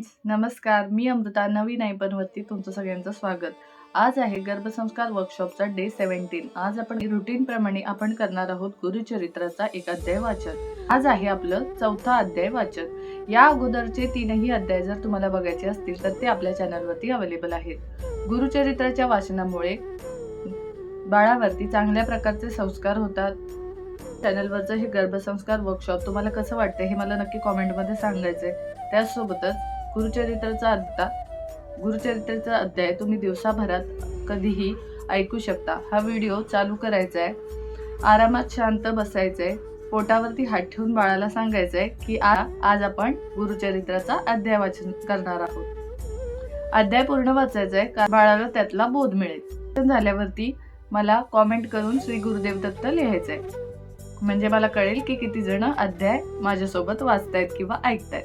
Friends नमस्कार. मी अमृता. नवीन नाईपनवरती तुमचं सगळ्यांचं स्वागत. आज आहे गर्भसंस्कार वर्कशॉपचा डे सेव्हन्टीन आज आपण रुटीन प्रमाणे आपण करणार आहोत गुरुचरित्राचा एक अध्याय वाचन. आज आहे आपलं चौथा अध्याय वाचन. या अगोदरचे तीनही अध्याय जर तुम्हाला बघायचे असतील तर ते आपल्या चॅनलवरती अवेलेबल आहेत. गुरुचरित्राच्या वाचनामुळे बाळावरती चांगल्या प्रकारचे संस्कार होतात. चॅनलवरचं हे गर्भसंस्कार वर्कशॉप तुम्हाला कसं वाटतं हे मला नक्की कॉमेंटमध्ये सांगायचं आहे त्याचसोबतच गुरुचरित्राचा अध्या गुरुचरित्राचा अध्याय तुम्ही दिवसाभरात कधीही ऐकू शकता. हा व्हिडिओ चालू करायचा आहे आरामात शांत बसायचं आहे पोटावरती हात ठेवून बाळाला सांगायचं आहे की आ आज आपण गुरुचरित्राचा अध्याय वाचन करणार आहोत. अध्याय पूर्ण वाचायचा आहे कारण बाळाला त्यातला बोध मिळेल. झाल्यावरती मला कॉमेंट करून श्री गुरुदेव दत्त लिहायचं आहे म्हणजे मला कळेल की किती जण अध्याय माझ्यासोबत वाचतायत किंवा ऐकतायत.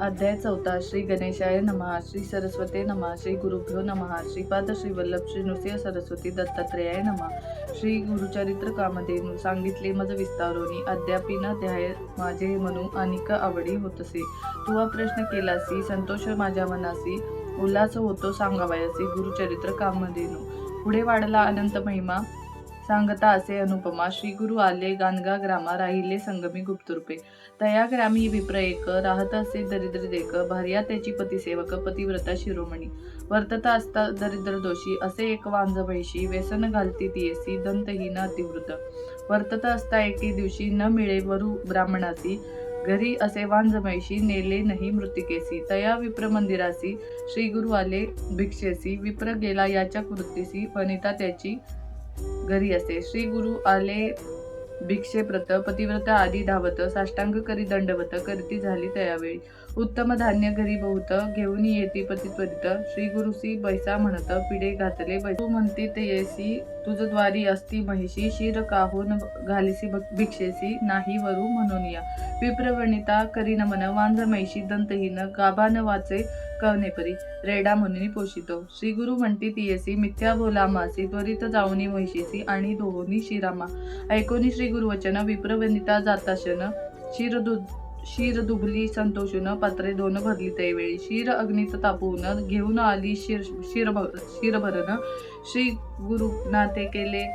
अध्याय चौथा श्री गणेशाय नमः श्री सरस्वते नमः श्री गुरुभ्यो नमः श्रीपाद श्री वल्लभ श्री नृसिंह सरस्वती दत्तात्रेयाय नमः। श्री गुरुचरित्र कामधेनू सांगितले मज विस्तारोनी अद्यापि न ध्याय माझे म्हणू अनिक आवडी होतसे। तू प्रश्न केलासी संतोष माझ्या मनासी उल्हास होतो सांगावयासी गुरुचरित्र कामधेनू। पुढे वाढला अनंत महिमा सांगता असे अनुपमा श्री गुरु आले गानगा ग्रामा राहिले संगमी गुप्तरूपे. तया ग्रामी विप्र एक राहत असे दरिद्र देक भार्या त्याची पतिसेवक पतिव्रता शिरोमणी. वर्तता असता दरिद्र दोषी असे एक वांज वैशी व्यसन घालती तियेसी दंतहीन अतिवृत वर्तता असता एके दिवशी न मिळे वरु ब्राह्मणासी घरी असे वांजमैशी नेले नाही मृतिकेसी तया विप्र मंदिरासी श्री गुरु आले भिक्षेसी. विप्र गेला याच्या कृतीसी वनिता त्याची घरी असे श्री गुरु आले भिक्षेप्रत पतिव्रत आदी धावत साष्टांग करी दंडवत करती झाली त्यावेळी. उत्तम धान्य घरी बहुत घेऊन येती पतित्वरित. श्री गुरुसी बैसा म्हणत पिढे घातले तू म्हणती ते येसी तुझ द्वारी असती महिषी शिर काहून घालिसी भिक्षेसी नाही वरू म्हणून या. विप्रवणिता करी नमन वांध मैशी दंतहीन गाभान वाचे कवनेपरी रेडा म्हणून पोषितो. श्री गुरु म्हणती तियेसी मिथ्या बोला मासी त्वरित जाऊनी महिषीसी आणि दोहोनी शिरामा. ऐकोनी श्री गुरुवचन विप्रवनिता जाताशन शिर दु शीर दुबली संतोषून पात्रे दोन भरली त्यावेळी. शीर अग्नीत तापवून घेऊन आली शिर शिर भरण. श्री गुरुनाथे केले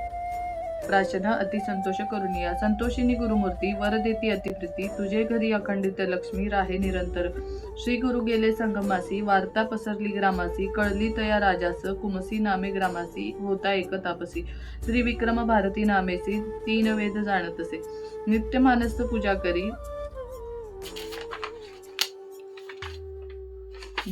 प्राशन अतिसंतोष करून या संतोषिनी गुरुमूर्ती वर देती अतिप्रीती. तुझे घरी अखंडित लक्ष्मी राहे निरंतर. श्री गुरु गेले संगमासी वार्ता पसरली ग्रामासी कळली तया राजास कुमसी नामे ग्रामासी होता एक तापसी. त्रिविक्रम भारती नामेसी तीन वेद जाणतसे. नित्य मानस पूजा करी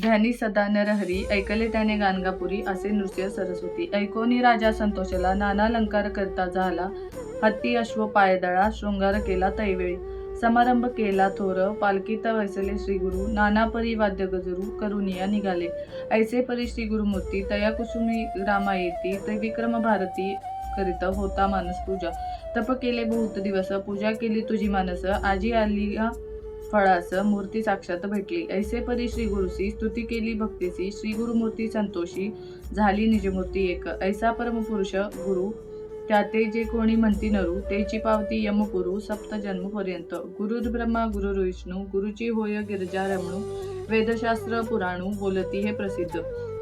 ध्यानी सदा नरहरी ऐकले त्याने गाणगापुरी असे नृत्य सरस्वती. ऐकोनी राजा संतोषला नाना अलंकार करता झाला. हत्ती अश्व पायदळा शृंगार केला तैवेळी. समारंभ केला थोर पालखीत वैसले श्री गुरु नाना परी वाद्य गजरू करुनिया निघाले. ऐसे परी श्री गुरुमूर्ती तया कुसुमी रामा येती त्रिविक्रम भारती करीत होता मानस पूजा. तप केले बहुत दिवस पूजा केली तुझी मानस. आजी आली या फळास मूर्ती साक्षात भेटली. ऐसे परी श्री गुरुसी स्तुती केली भक्तीसी. श्री गुरुमूर्ती संतोषी झाली निजमूर्ती एक. ऐसा परमपुरुष गुरु त्याते जे कोणी म्हणती नरू तेची पावती यमगुरु सप्त जन्मपर्यंत गुरुर् ब्रह्मा गुरुर विष्णू गुरुची होय गिरजा रमणू वेदशास्त्र पुराणू बोलती हे प्रसिद्ध.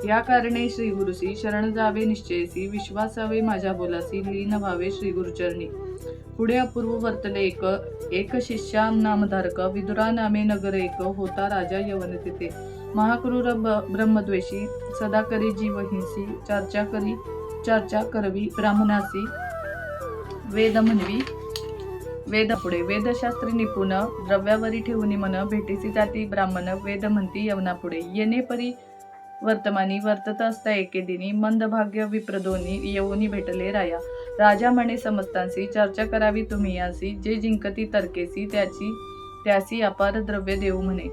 या कारणे श्री गुरुसी शरण जावे निश्चयसी विश्वासावे माझ्या बोलासी लीन व्हावे श्री गुरुचरणी. पुढे अपूर्व वर्तले एक एक शिष्या नामधारक विदुरा नामे नगर एक होता राजा यवन तिथे महाक्रूर ब्रह्मद्वेषी सदा करी जीवहिंसी चर्चा करी चर्चा करवी ब्राह्मणासी वेद म्हणवी वेद पुढे वेदशास्त्री निपुण द्रव्यावरी ठेवून मन भेटीसी जाती ब्राह्मण वेद म्हणती यवना पुढे. येणे परी वर्तमानी वर्तत असता एके दिनी मंदभाग्य विप्रदोनी येऊनी भेटले राया. राजा म्हणे समस्तांशी चर्चा करावी तुम्ही यासी. जे जिंकती तर्केसी त्याची त्यासी अपार द्रव्य देऊ म्हणे.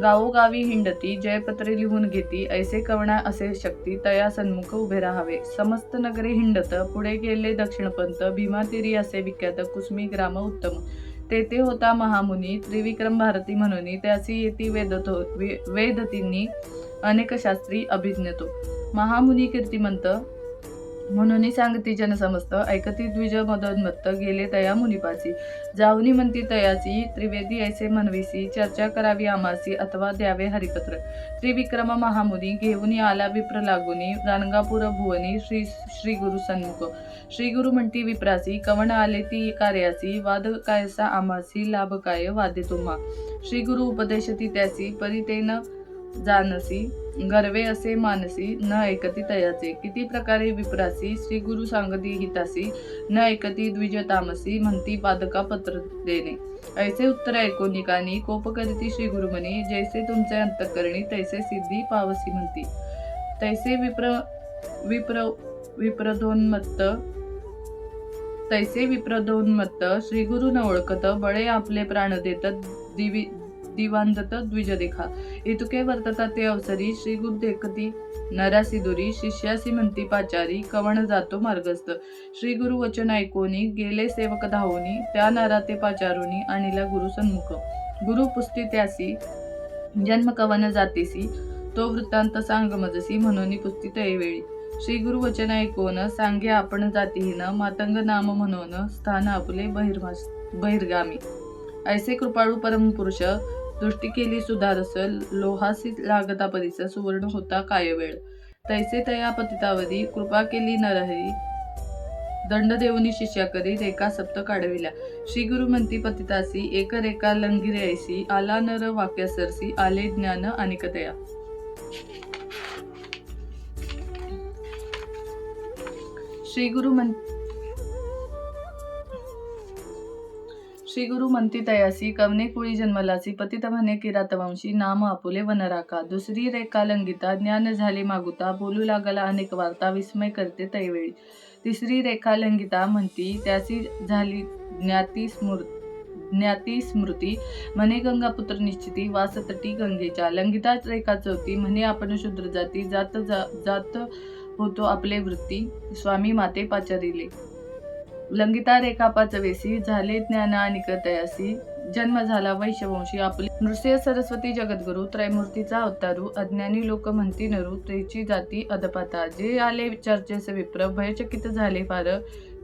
गावोगावी हिंडती जयपत्रे लिहून घेती ऐसे कवणा असे शक्ती तया सन्मुख उभे राहावे. समस्त नगरे हिंडत पुढे गेले दक्षिणपंत भीमातिरी असे विख्यात कुसमी ग्राम उत्तम. तेथे होता महामुनी त्रिविक्रम भारती म्हणून त्यासी येती वेदतो वे- वेदतींनी अनेक शास्त्री अभिज्ञतो. महामुनी कीर्तिमंत म्हणून सांगती जन समस्त ऐकती द्विज मदोन्मत्त गेले तया मुनिपासी जावनी म्हणती तयाची त्रिवेदी ऐसे म्हणविसी चर्चा करावी आमासी अथवा द्यावे हरिपत्र. त्रिविक्रम महामुनी घेऊन आला विप्र लागुनी. रानगापूर भुवनी श्री श्री गुरु सन्मुख. श्री गुरु म्हणती विप्रासी कवण आले ती कार्यासी. वाद कायसा आमासी लाभ काय वादे तुम्हा. श्री गुरु उपदेशती त्यासी परितेन जानसी गर्वे असे मानसी न ऐकती तयाचे. किती प्रकारे विप्रासी श्री गुरु सांगती हितासी न ऐकती द्विज तामसी म्हणती पादका पत्र देणे. ऐसे उत्तर ऐकोनिकानी कोप करीती श्री गुरुमनी जैसे तुमचे अंतकरणी तैसे सिद्धी पावसी म्हणती. तैसे विप्र विप्र विप्रदोन्मत्त तैसे विप्रदोन्मत्त श्री गुरु न ओळखत बळे आपले प्राण देतात दिवी दिवांदत द्विज देखा। इतुके वर्तता ते अवसरी श्री गुरु देखती नरासी दुरी शिष्यासी म्हणती पाचारी कवण जातो मार्गस्थ। श्री गुरु वचन ऐकोनी गेले सेवक धावोनी त्या नरा ते पाचारुनी आणिला गुरु सन्मुख। गुरु पुस्ती त्यासी जन्म कवन जातीसी तो वृत्तांत सांग मजसी म्हणून पुस्ती तयवेळी। श्री गुरु वचन ऐकून सांगे आपण जातीहीन मातंग नाम म्हणून स्थान आपले बहिर्भास बहिर्गामी। ऐसे कृपाळू परमपुरुष दृष्टी केली सुधारस लोहासी लागता परिसर सुवर्ण होता काय वेळ तैसे तया पतितावरी कृपा केली नरहरी. दंड देऊनी शिष्या करी रेखा सप्त काढविल्या. श्री गुरु म्हणती पतितासी एक रेखा लंगिरे ऐसी आला नर वाक्य सरसी आले ज्ञान अनिकतया श्री गुरु म्हण श्री गुरु म्हणती तयासी कवने कुळी जन्मलासी पतित म्हणे किरातवंशी नाम आपुले वनराका। दुसरी रेखा लंगिता ज्ञान झाले मागुता बोलू लागला अनेक वार्ता विस्मय करते तैवेळी। तिसरी रेखा लंगिता म्हणती त्याची झाली ज्ञाती स्मृत ज्ञाती स्मृती म्हणे गंगापुत्र निश्चिती वासतटी गंगेच्या। लंगिता रेखा चौथी म्हणे आपण शूद्र जाती जात जा- जात होतो आपले वृत्ती स्वामी माते पाचारिले। लंगिता रेखापाच वेसी झाले ज्ञान आणि तयासी जन्म झाला वैशवंशी आपली नृसिंह सरस्वती जगद्गुरु त्रयमूर्तीचा अवतारू अज्ञानी लोक म्हणती नरू त्याची जाती अदपाता जे आले चर्चेस विप्र भयचकित झाले फार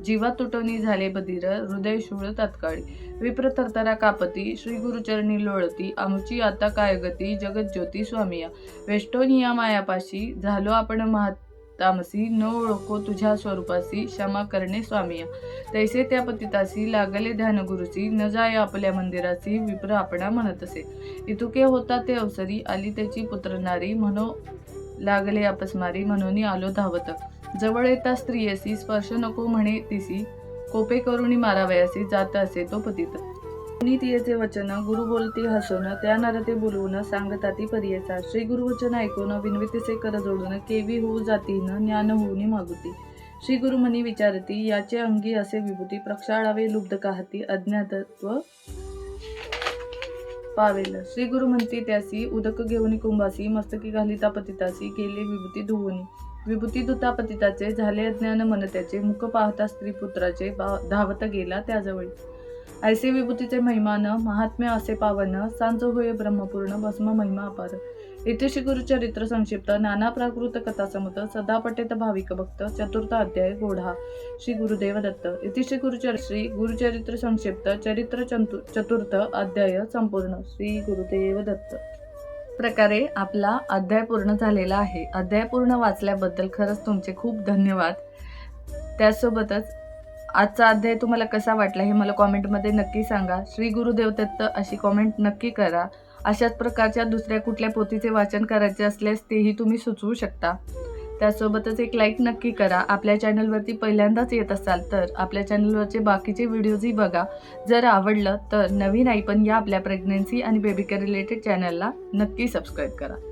जीवा तुटवणी झाले बधीर हृदय शूळ तात्काळी. विप्र तरतरा कापती श्री गुरुचरणी लोळती आमची आता काय गती जगत ज्योती स्वामिया. वेष्टोनिया मायापाशी झालो आपण तामसी न ओळखो तुझ्या स्वरूपासी क्षमा करणे स्वामीया. तैसे त्या पतितासी लागले ध्यान गुरुसी न जाय आपल्या मंदिराची विप्र आपणा म्हणत असे. इतुके होता ते अवसरी आली त्याची पुत्रनारी म्हणो लागले अपस्मारी म्हणून आलो धावत जवळ येता स्त्रियसी स्पर्श नको म्हणे तिसी कोपे करुणी मारावयासी जात असे तो पतित. तियेचे वचन गुरु बोलती हसून त्या नरते बोलवून सांगता ती परियेचा श्री गुरुवचन ऐकून विनवितीचे कर जोडून केवी होऊ जातीन ज्ञान होऊनी मागुती. श्री गुरुमनी विचारती याचे अंगी असे विभूती प्रक्षाळावे लुब्ध काहती अज्ञातत्व पावेल. श्री गुरु म्हणती त्यासी उदक घेऊन कुंभासी मस्तकी घालिता पतितासी केले विभूती धुवनी. विभूती दुतापतिताचे झाले अज्ञान मन त्याचे मुख पाहता स्त्री पुत्राचे धावत गेला त्याजवळी. ऐसे विभूतीचे महिमान महात्म्य असे पावन सांज होय ब्रह्मपूर्ण भस्म महिमा अपार. इथे श्री गुरुचरित्र संक्षिप्त नाना प्राकृत कथा समत सदा पटेत भाविक भक्त चतुर्थ अध्याय गोढा श्री गुरुदेव दत्त. इथे श्री गुरुचर श्री गुरुचरित्र संक्षिप्त चरित्र चंतु चतुर्थ अध्याय संपूर्ण श्री गुरुदेव दत्त. प्रकारे आपला अध्याय पूर्ण झालेला आहे. अध्याय पूर्ण वाचल्याबद्दल खरंच तुमचे खूप धन्यवाद. त्यासोबतच आजचा अध्याय तुम्हाला कसा वाटला हे मला कॉमेंटमध्ये नक्की सांगा. श्री गुरुदेव दत्त अशी कॉमेंट नक्की करा. अशाच प्रकारच्या दुसऱ्या कुठल्या पोथीचे वाचन करायचे असल्यास तेही तुम्ही सुचवू शकता. त्यासोबतच एक लाईक नक्की करा. आपल्या चॅनलवरती पहिल्यांदाच येत असाल तर आपल्या चॅनलवरचे बाकीचे व्हिडिओजही बघा. जर आवडलं तर नवीन आयपन या आपल्या प्रेग्नन्सी आणि बेबीकेअर रिलेटेड चॅनलला नक्की सबस्क्राईब करा.